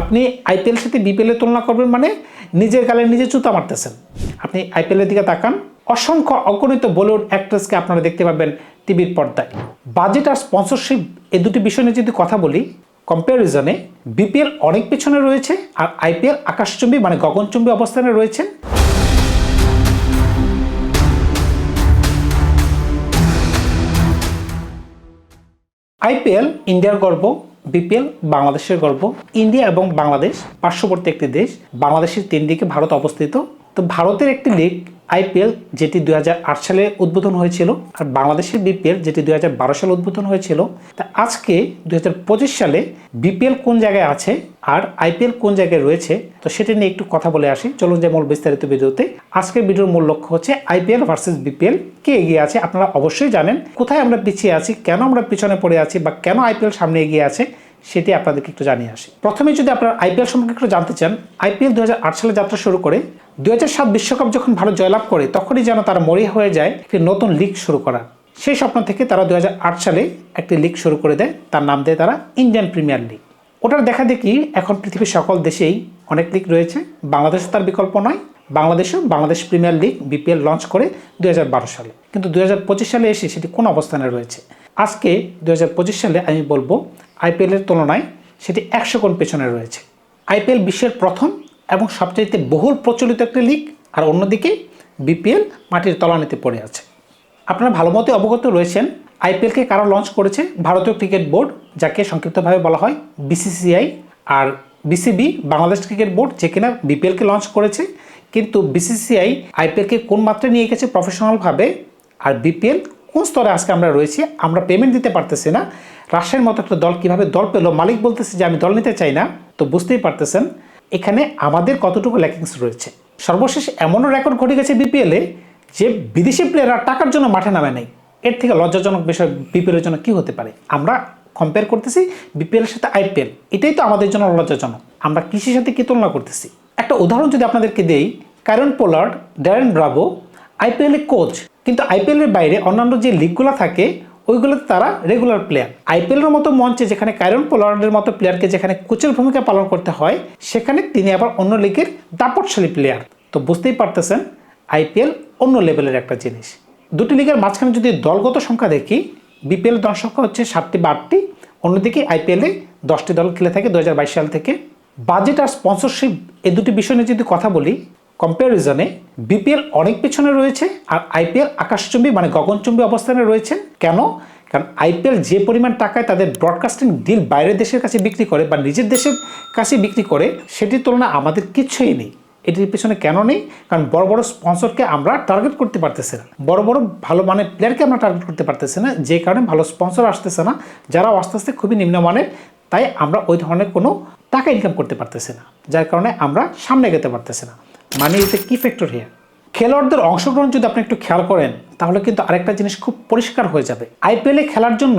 আপনি আইপিএল সাথে বিপিএল এর তুলনা করবেন মানে নিজের গালে নিজে চুতা মারতেছেন। আপনি আইপিএল এর দিকে তাকান। অসংখ্য অগণিত বলিউড অ্যাক্ট্রেসকে আপনারা দেখতে পাবেন টিভির পর্দায়। বাজেট আর স্পন্সরশিপ এই দুটি বিষয় নিয়ে যদি কথা বলি কম্প্যারিজনে বিপিএল অনেক পেছনে রয়েছে আর আইপিএল আকাশচুম্বী মানে গগনচুম্বী অবস্থানে রয়েছে। আইপিএল ইন্ডিয়ার গর্ব বিপিএল, বাংলাদেশের গর্ব ইন্ডিয়া এবং বাংলাদেশ পার্শ্ববর্তী একটি দেশ, বাংলাদেশের তিন দিকে ভারত অবস্থিত। তো ভারতের একটি লিগ আইপিএল যেটি দুই হাজার আট সালে উদ্বোধন হয়েছিল আর বাংলাদেশের বিপিএল যেটি দু হাজার বারো সালে উদ্বোধন হয়েছিল, তা আজকে দু হাজার পঁচিশ সালে বিপিএল কোন জায়গায় আছে আর আইপিএল কোন জায়গায় রয়েছে, তো সেটা নিয়ে একটু কথা বলে আসি। চলুন যে মূল বিস্তারিত ভিডিওতে। আজকের ভিডিওর মূল লক্ষ্য হচ্ছে আইপিএল ভার্সেস বিপিএল, কে এগিয়ে আছে আপনারা অবশ্যই জানেন। কোথায় আমরা পিছিয়ে আছি, কেন আমরা পিছনে পড়ে আছি বা কেন আইপিএল সামনে এগিয়ে আছে, সেটি আপনাদেরকে একটু জানিয়ে আসি। প্রথমে যদি আপনারা আইপিএল সম্পর্কে একটু জানতে চান, আইপিএল দুই হাজার আট সালে যাত্রা শুরু করে দু সাত বিশ্বকাপ যখন ভারত জয়লাভ করে, তখনই যেন তারা মরিয়া হয়ে যায় একটি নতুন লিগ শুরু করার সেই স্বপ্ন থেকে তারা দু হাজার আট সালে একটি লিগ শুরু করে দেয়, তার নাম দেয় তারা ইন্ডিয়ান প্রিমিয়ার লিগ। ওটার দেখা দেখি এখন পৃথিবীর সকল দেশেই অনেক লিগ রয়েছে। বাংলাদেশ তার বিকল্প নয়। বাংলাদেশেও Bangladesh Premier League, BPL launch করে দুই হাজার বারো সালে। কিন্তু দু হাজার পঁচিশ সালে এসে সেটি কোন অবস্থানে রয়েছে? আজকে দু হাজার পঁচিশ সালে আমি বলব, আইপিএলের তুলনায় সেটি একশো গুণ পেছনে রয়েছে। আইপিএল বিশ্বের প্রথম এবং সবচাইতে বহুল প্রচলিত একটি লিগ, আর অন্যদিকে বিপিএল মাটির তলানিতে পড়ে আছে। আপনারা ভালো মতো অবগত রয়েছেন আইপিএলকে কারা লঞ্চ করেছে ভারতীয় ক্রিকেট বোর্ড, যাকে সংক্ষিপ্তভাবে বলা হয় বিসিসিআই, আর বিসিবি বাংলাদেশ ক্রিকেট বোর্ড, যে কিনা বিপিএলকে লঞ্চ করেছে। কিন্তু বিসিসিআই আইপিএলকে কোন মাত্রায় নিয়ে গেছে প্রফেশনালভাবে আর বিপিএল কোন স্তরে আজকে আমরা রয়েছি, আমরা পেমেন্ট দিতে পারতেছি না। রাশিয়ার মতো একটা দল কীভাবে দল পেল, মালিক বলতেছে যে আমি দল নিতে চাই না, তো বুঝতেই পারতেছেন। এখানে আমাদের কতটুকু ল্যাকিংস রয়েছে? সর্বশেষ এমনও রেকর্ড ঘটে গেছে বিপিএলে যে বিদেশি প্লেয়াররা টাকার জন্য মাঠে নামে নেই। এর থেকে লজ্জাজনক বিষয় বিপিএলের জন্য কি হতে পারে? আমরা কম্পেয়ার করতেছি বিপিএলের সাথে আইপিএল এটাই তো আমাদের জন্য লজ্জাজনক। আমরা কৃষির সাথে কি তুলনা করতেছি? একটা উদাহরণ যদি আপনাদেরকে দেই, কারণ পোলার্ড, ড্যারেন ব্রাভো আইপিএলের কোচ কিন্তু আইপিএলের বাইরে অন্যান্য যে লিগগুলো থাকে ওইগুলোতে তারা রেগুলার প্লেয়ার আইপিএলের মতো মঞ্চে যেখানে কায়রন পোলার্ডের মতো প্লেয়ারকে যেখানে কোচের ভূমিকা পালন করতে হয়, সেখানে তিনি আবার অন্য লিগের দাপটশালী প্লেয়ার তো বুঝতেই পারতেছেন আইপিএল অন্য লেভেলের একটা জিনিস। দুটি লিগের মাঝখানে যদি দলগত সংখ্যা দেখি বিপিএল দল সংখ্যা হচ্ছে সাতটি বা আটটি, অন্যদিকে আইপিএলে দশটি দল খেলে থাকে দু হাজার বাইশ সাল থেকে। বাজেট আর স্পন্সরশিপ এই দুটি বিষয় নিয়ে যদি কথা বলি কম্প্যারিজনে বিপিএল অনেক পেছনে রয়েছে আর আইপিএল আকাশচুম্বী মানে গগনচুম্বী অবস্থানে রয়েছে। কেন? কারণ আইপিএল যে পরিমাণ টাকায় তাদের ব্রডকাস্টিং ডিল বাইরের দেশের কাছে বিক্রি করে বা নিজের দেশের কাছে বিক্রি করে, সেটির তুলনায় আমাদের কিচ্ছুই নেই। এটির পেছনে কেন নেই? কারণ বড় বড় স্পন্সরকে আমরা টার্গেট করতে পারতেছি না। বড় বড় ভালো মানের প্লেয়ারকে আমরা টার্গেট করতে পারতেছি না, যে কারণে ভালো স্পন্সর আসতেছে না, যারা আস্তে আস্তে খুবই নিম্নমানের তাই আমরা ওই ধরনের কোনো টাকা ইনকাম করতে পারতেছি না, যার কারণে আমরা সামনে এগোতে পারতেছি না। মানে ইজ এ কি ফ্যাক্টর হিয়ার খেলোয়াড়দের অংশগ্রহণ যদি আপনি একটু খেয়াল করেন তাহলে কিন্তু আরেকটা জিনিস খুব পরিষ্কার হয়ে যাবে। আইপিএলে খেলার জন্য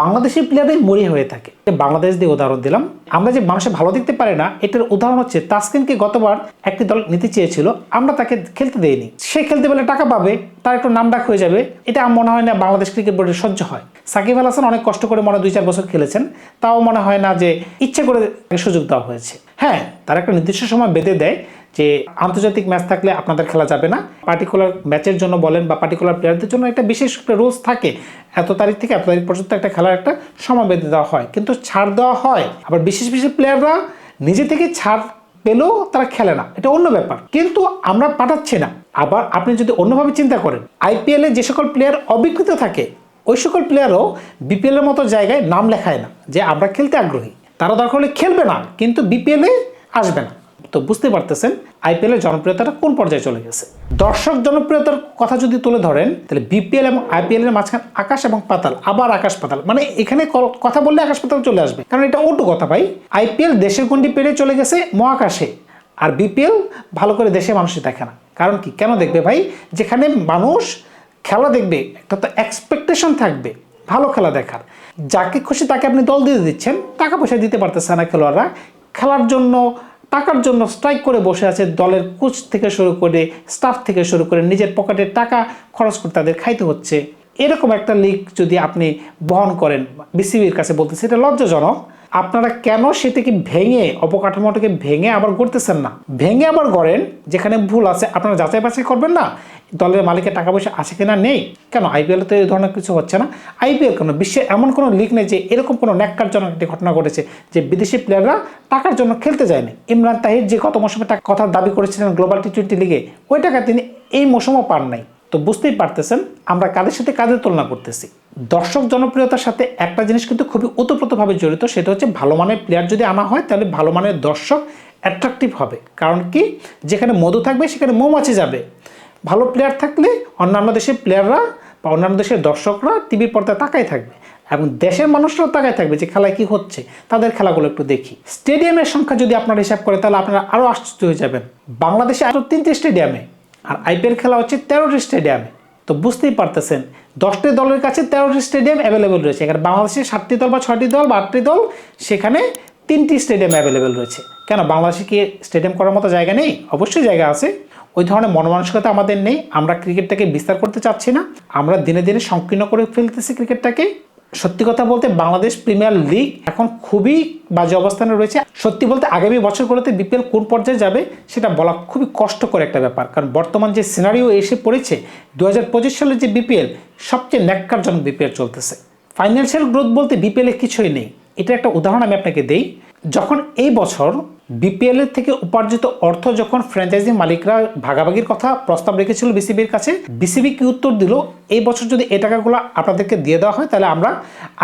বাংলাদেশি প্লেয়ারদের মরি হয়ে থাকে। বাংলাদেশ দিয়ে উদাহরণ দিলাম। আমরা যে মানুষে ভালো দেখতে পারে না, এটার উদাহরণ হচ্ছে তাসকিনকে গতবার একটি দল নিতে চেয়েছিল, আমরা তাকে খেলতে দেইনি। সে খেলতে পেলে টাকা পাবে, তার একটু নাম ডাক হয়ে যাবে, এটা আমার মনে হয় না বাংলাদেশ ক্রিকেট বোর্ডের সহ্য হয়। সাকিব আল হাসান অনেক কষ্ট করে মনে দুই চার বছর খেলেছেন, তাও মনে হয় না যে ইচ্ছে করে সুযোগ দেওয়া হয়েছে। হ্যাঁ তার একটা নির্দিষ্ট সময় বেঁধে দেয় যে আন্তর্জাতিক ম্যাচ থাকলে আপনাদের খেলা যাবে না। পার্টিকুলার ম্যাচের জন্য বলেন বা পার্টিকুলার প্লেয়ারদের জন্য একটা বিশেষ রুলস থাকে। এত তারিখ থেকে এত তারিখ পর্যন্ত একটা খেলার একটা সময় বেঁধে দেওয়া হয়। কিন্তু ছাড় দেওয়া হয়। আবার বিশেষ বিশেষ প্লেয়াররা নিজে থেকে ছাড় পেলেও তারা খেলে না। এটা অন্য ব্যাপার। কিন্তু আমরা পাঠাচ্ছি না। আবার আপনি যদি অন্যভাবে চিন্তা করেন আইপিএলে যে সকল প্লেয়ার অবিকৃত থাকে, ওই সকল প্লেয়ারও বিপিএলের মতো জায়গায় নাম লেখায় না। যে আমরা খেলতে আগ্রহী। তারা দরকার হলে খেলবে না, কিন্তু বিপিএলে আসবে না। তো বুঝতে পারতেছেন আইপিএল এর জনপ্রিয়তাটা কোন পর্যায়ে চলে গেছে? দর্শক জনপ্রিয়তার কথা যদি তুলে ধরেন, তাহলে বিপিএল এবং আইপিএল এর মাঝখানে আকাশ এবং পাতাল, আবার আকাশ পাতাল। মানে এখানে কথা বললে আকাশ পাতাল চলে আসবে। কারণ এটা ওটু কথা ভাই। আইপিএল দেশের গন্ডি পেরিয়ে চলে গেছে মহাকাশে। আর বিপিএল ভালো করে দেশে মানুষই দেখে না। কারণ কি? কেন দেখবে ভাই? যেখানে মানুষ খেলা দেখবে, একটা তো এক্সপেকটেশন থাকবে, ভালো খেলা দেখার। যাকে খুশি তাকে আপনি দল দিয়ে দিচ্ছেন, টাকা পয়সা দিতে পারতেছে না খেলোয়াড়রা। খেলার জন্য টাকার জন্য স্ট্রাইক করে বসে আছে দলের কোচ থেকে শুরু করে স্টাফ থেকে শুরু করে নিজের পকেটে টাকা খরচ করে তাদের খাইতে হচ্ছে। এরকম একটা লিক যদি আপনি বহন করেন বিসিবির কাছে বলতে সেটা লজ্জাজনক। আপনারা কেন সেটাকে ভেঙে, অবকাঠামোটাকে ভেঙে আবার গড়তেছেন না? ভেঙে আবার গড়েন, যেখানে ভুল আছে, আপনারা যাচাই বাছাই করবেন না? দলের মালিকের টাকা পয়সা আছে কিনা নেই? কেন? আইপিএল তো এই ধরনের কিছু হচ্ছে না। আইপিএল কেন বিশ্বে এমন কোনো লিগ নেই যে এরকম কোনো ন্যাক্কারজনক একটি ঘটনা ঘটেছে যে বিদেশি প্লেয়াররা টাকার জন্য খেলতে যায়নি। ইমরান তাহির যে গত মৌসুমে কথা দাবি করেছিলেন গ্লোবাল টি টোয়েন্টি লিগে ওই টাকা তিনি এই মৌসুমও পান নাই। তো বুঝতেই পারতেছেন, আমরা কাদের সাথে কাদের তুলনা করতেছি? দর্শক জনপ্রিয়তার সাথে একটা জিনিস কিন্তু খুবই ওতপ্রোতভাবে জড়িত, সেটা হচ্ছে ভালো মানের প্লেয়ার যদি আনা হয়, তাহলে ভালো মানের দর্শক অ্যাট্রাকটিভ হবে। কারণ কি? যেখানে মধু থাকবে, সেখানে মৌমাছি যাবে। ভালো প্লেয়ার থাকলে অন্যান্য দেশের প্লেয়াররা বা অন্যান্য দেশের দর্শকরা টিভির পর্দায় তাকাই থাকবে। এবং দেশের মানুষরাও তাকাই থাকবে যে খেলায় কি হচ্ছে। তাদের খেলাগুলো একটু দেখি। স্টেডিয়ামের সংখ্যা যদি আপনারা হিসাব করে তাহলে আপনারা আরও আশ্চর্য হয়ে যাবেন। বাংলাদেশে আরও তিনটি স্টেডিয়ামে আর আইপিএল খেলা হচ্ছে তেরোটি স্টেডিয়ামে। তো বুঝতেই পারতেছেন, দশটি দলের কাছে তেরোটি স্টেডিয়াম অ্যাভেলেবেল রয়েছে। এখানে বাংলাদেশে সাতটি দল বা ছয়টি দল বা আটটি দল, সেখানে তিনটি স্টেডিয়াম অ্যাভেলেবেল রয়েছে। কেন? বাংলাদেশে কি স্টেডিয়াম করার মতো জায়গা নেই? অবশ্যই জায়গা আছে। ওই ধরনের মনমানসিকতা আমাদের নেই। আমরা ক্রিকেটটাকে বিস্তার করতে চাচ্ছি না। আমরা দিনে দিনে সংকীর্ণ করে ফেলতেছি ক্রিকেটটাকে। সত্যি কথা বলতে বাংলাদেশ প্রিমিয়ার লিগ এখন খুবই বাজে অবস্থানে রয়েছে। সত্যি বলতে আগামী বছরগুলোতে বিপিএল কোন পর্যায়ে যাবে সেটা বলা খুবই কষ্টকর একটা ব্যাপার। কারণ বর্তমান যে সিনারিও এসে পড়েছে দু সালের যে বিপিএল, সবচেয়ে ন্যাক্কারজনক বিপিএল চলতেছে। ফাইন্যান্সিয়াল গ্রোথ বলতে বিপিএলে কিছুই নেই। এটা একটা উদাহরণ আমি আপনাকে দেই। যখন এই বছর বিপিএল এর থেকে উপার্জিত অর্থ যখন ফ্র্যাঞ্চাইজি মালিকরা ভাগাভাগির কথা প্রস্তাব রেখেছিল বিসিবির কাছে, বিসিবি কি উত্তর দিল? এই বছর যদি এই টাকাগুলো আপনাদেরকে দিয়ে দেওয়া হয়, তাহলে আমরা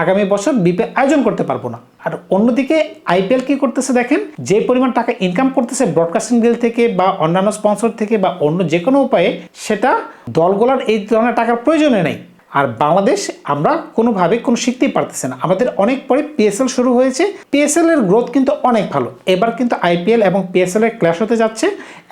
আগামী বছর বিপিএল আয়োজন করতে পারব না। আর অন্যদিকে আইপিএল কি করতেছে দেখেন? যে পরিমাণ টাকা ইনকাম করতেছে ব্রডকাস্টিং ডিল থেকে বা অন্যান্য স্পন্সর থেকে বা অন্য যে কোনো উপায়ে, সেটা দলগুলোর এই ধরনের টাকার প্রয়োজনে নেই। আর বাংলাদেশ আমরা কোনোভাবে কোনো শিখতেই পারতেছে না। আমাদের অনেক পরে পিএসএল শুরু হয়েছে। পিএসএল এর গ্রোথ কিন্তু অনেক ভালো। এবার কিন্তু আইপিএল এবং পিএসএল এর ক্ল্যাশ হতে যাচ্ছে।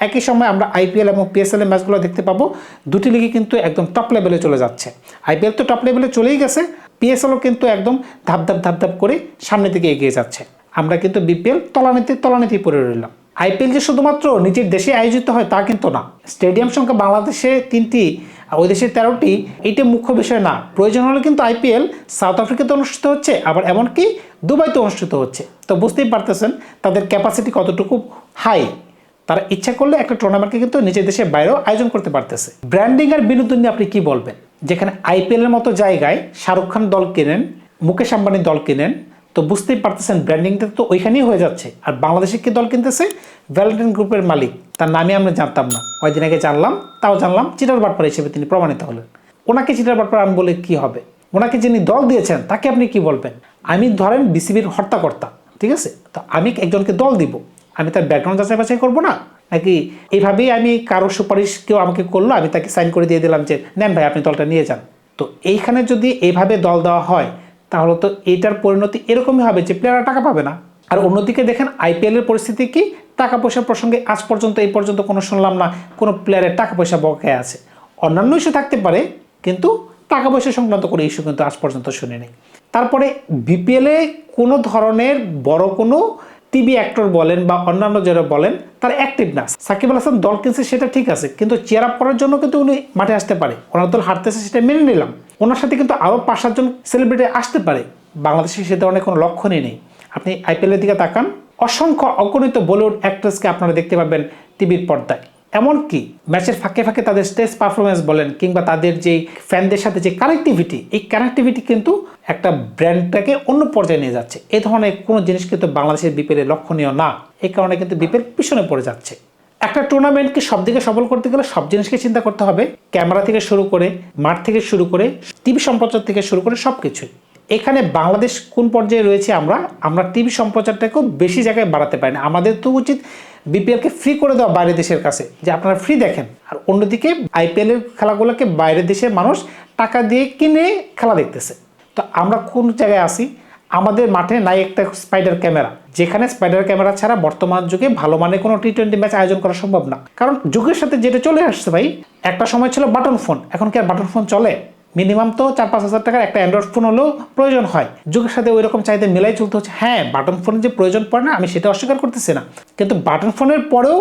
একই সময় আমরা আইপিএল এবং পিএসএল এর ম্যাচগুলো দেখতে পাবো। দুটি লিগে কিন্তু একদম টপ লেভেলে চলে যাচ্ছে। আইপিএল তো টপ লেভেলে চলেই গেছে। পিএসএলও কিন্তু একদম ধাপ ধাপ ধাপ ধাপ করে সামনের দিকে এগিয়ে যাচ্ছে। আমরা কিন্তু বিপিএল তলানিতে, তলানিতেই পড়ে রইলাম। আইপিএল যে শুধুমাত্র নিজের দেশে আয়োজিত হয় তা কিন্তু না। স্টেডিয়াম সংখ্যা বাংলাদেশে তিনটি আর ওই দেশের তেরোটি, এইটা মুখ্য বিষয় না। প্রয়োজন হলে কিন্তু আইপিএল সাউথ আফ্রিকাতে অনুষ্ঠিত হচ্ছে, আবার এমনকি দুবাইতে অনুষ্ঠিত হচ্ছে। তো বুঝতেই পারতেছেন তাদের ক্যাপাসিটি কতটুকু হাই তারা ইচ্ছা করলে একটা টুর্নামেন্টকে কিন্তু নিজের দেশের বাইরেও আয়োজন করতে পারতেছে। ব্র্যান্ডিং আর বিনোদন নিয়ে আপনি কি বলবেন? যেখানে আইপিএলের মতো জায়গায় শাহরুখ খান দল কেনেন, মুকেশ আম্বানি দল কেনেন তো বুঝতেই পারতেছেন ব্র্যান্ডিংটা তো ওইখানেই হয়ে যাচ্ছে। আর বাংলাদেশে কি দল কিনতেছে? ভ্যালেন্টাইন গ্রুপের মালিক। তার নামে আমরা জানতাম না। কয়েকদিন আগে জানলাম, তাও জানলাম চিটার বাটপার হিসেবে তিনি প্রমাণিত হলেন। ওনাকে চিটার বাটপার আমি বলে, কি হবে? ওনাকে যিনি দল দিয়েছেন, তাকে আপনি কি বলবেন? আমি ধরেন বিসিবির হর্তাকর্তা, ঠিক আছে? তো আমি একজনকে দল দিব। আমি তার ব্যাকগ্রাউন্ড যাচাই বাছাই করব না? নাকি এইভাবেই আমি কারও সুপারিশ কেউ আমাকে করল, আমি তাকে সাইন করে দিয়ে দিলাম যে, নেন ভাই, আপনি দলটা নিয়ে যান। তো এইখানে যদি এইভাবে দল দেওয়া হয় তাহলে তো এটার পরিণতি এরকমই হবে যে প্লেয়াররা টাকা পাবে না। আর অন্যদিকে দেখেন আইপিএলের পরিস্থিতি কি? টাকা পয়সার প্রসঙ্গে আজ পর্যন্ত, এই পর্যন্ত কোনো শুনলাম না, কোনো প্লেয়ারের টাকা পয়সা বকেয়া আছে। অন্যান্য ইস্যু থাকতে পারে, কিন্তু টাকা পয়সা সংক্রান্ত কোনো ইস্যু কিন্তু আজ পর্যন্ত শুনিনি। তারপরে বিপিএলে কোনো ধরনের বড় কোনো টিভি অ্যাক্টর বলেন বা অন্যান্য যারা বলেন, তারা অ্যাক্টিভ না। সাকিব আল হাসান দল কিনছে সেটা ঠিক আছে, কিন্তু চেয়ার আপ করার জন্য কিন্তু উনি মাঠে আসতে পারে। ওনার দল হারতেছে সেটা মেনে নিলাম। ওনার সাথে কিন্তু আরও পাঁচ সাতজন সেলিব্রিটি আসতে পারে। বাংলাদেশে সে ধরনের কোনো লক্ষণই নেই। আপনি আইপিএলের দিকে তাকান, অসংখ্য অগণিত বলিউড অ্যাক্ট্রেসকে আপনারা দেখতে পাবেন টিভির পর্দায়। এমনকি ম্যাচের ফাঁকে ফাঁকে তাদের স্টেজ পারফরমেন্স বলেন, কিংবা তাদের যে ফ্যানদের সাথে যে কানেক্টিভিটি এই কানেক্টিভিটি কিন্তু একটা ব্র্যান্ডটাকে অন্য পর্যায়ে নিয়ে যাচ্ছে। এ ধরনের কোনো জিনিস কিন্তু বাংলাদেশের বিপিএলে লক্ষণীয় না। এই কারণে কিন্তু বিপিএল পিছনে পড়ে যাচ্ছে। একটা টুর্নামেন্টকে সব দিকে সফল করতে গেলে সব জিনিসকে চিন্তা করতে হবে। ক্যামেরা থেকে শুরু করে, মাঠ থেকে শুরু করে, টিভি সম্প্রচার থেকে শুরু করে সব কিছুই এখানে বাংলাদেশ কোন পর্যায়ে রয়েছে আমরা? আমরা টিভি সম্প্রচারটাকেও বেশি জায়গায় বাড়াতে পারি না। আমাদের তো উচিত বিপিএলকে ফ্রি করে দেওয়া বাইরের দেশের কাছে, যে আপনারা ফ্রি দেখেন। আর অন্যদিকে আইপিএলের খেলাগুলোকে বাইরের দেশের মানুষ টাকা দিয়ে কিনে খেলা দেখতেছে। তো আমরা কোন জায়গায় আসি আমাদের মাঠে নাই একটা স্পাইডার ক্যামেরা যেখানে স্পাইডার ক্যামেরা ছাড়া বর্তমান যুগে ভালো মানের কোনো টি টোয়েন্টি ম্যাচ আয়োজন করা সম্ভব না। কারণ যুগের সাথে যেটা চলে আসছে ভাই, একটা সময় ছিল বাটন ফোন এখন কি আর বাটন ফোন চলে? মিনিমাম তো চার পাঁচ হাজার টাকার একটা অ্যান্ড্রয়েড ফোন হলেও প্রয়োজন হয়। যুগের সাথে ওই রকম চাহিদা মিলাই চলতে হচ্ছে। হ্যাঁ বাটন ফোনের যে প্রয়োজন পড়ে না, আমি সেটা অস্বীকার করতেছি না। কিন্তু বাটন ফোনের পরেও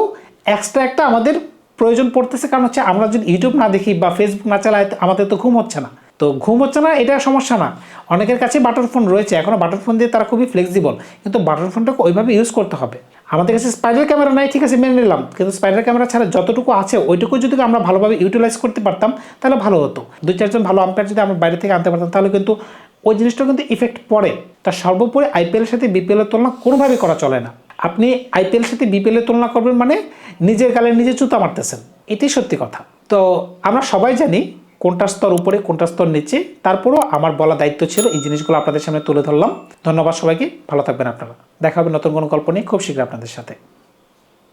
এক্সট্রা একটা আমাদের প্রয়োজন পড়তেছে। কারণ হচ্ছে আমরা যদি ইউটিউব না দেখি বা ফেসবুক না চালাই, আমাদের তো ঘুম হচ্ছে না। তো ঘুম হচ্ছে না, এটা সমস্যা না। অনেকের কাছে বাটন ফোন রয়েছে এখনও বাটন ফোন দিয়ে তারা খুবই ফ্লেক্সিবল কিন্তু বাটন ফোনটাকে ওইভাবে ইউজ করতে হবে। আমাদের কাছে স্পাইডার ক্যামেরা নাই, ঠিক আছে, মেনে নিলাম, কিন্তু স্পাইডার ক্যামেরা ছাড়া যতটুকু আছে, ওইটুকু যদি আমরা ভালোভাবে ইউটিলাইজ করতে পারতাম, তাহলে ভালো হতো। দুই চারজন ভালো আম্পায়ার যদি আমরা বাইরে থেকে আনতে পারতাম, তাহলে কিন্তু ওই জিনিসটা কিন্তু ইফেক্ট পড়ে। তার সর্বোপরি আইপিএলের সাথে বিপিএলের তুলনা কোনোভাবেই করা চলে না। আপনি আইপিএলের সাথে বিপিএলের তুলনা করবেন মানে নিজের গালে নিজে চুতা মারতেছেন, এটাই সত্যি কথা। তো আমরা সবাই জানি কোনটা স্তর উপরে, কোনটা স্তর নিচে, তারপরও আমার বলা দায়িত্ব ছিল এই জিনিসগুলো আপনাদের সামনে তুলে ধরলাম। ধন্যবাদ সবাইকে, ভালো থাকবেন আপনারা। দেখা হবে নতুন কোনো গল্প নিয়ে, খুব শীঘ্র আপনাদের সাথে।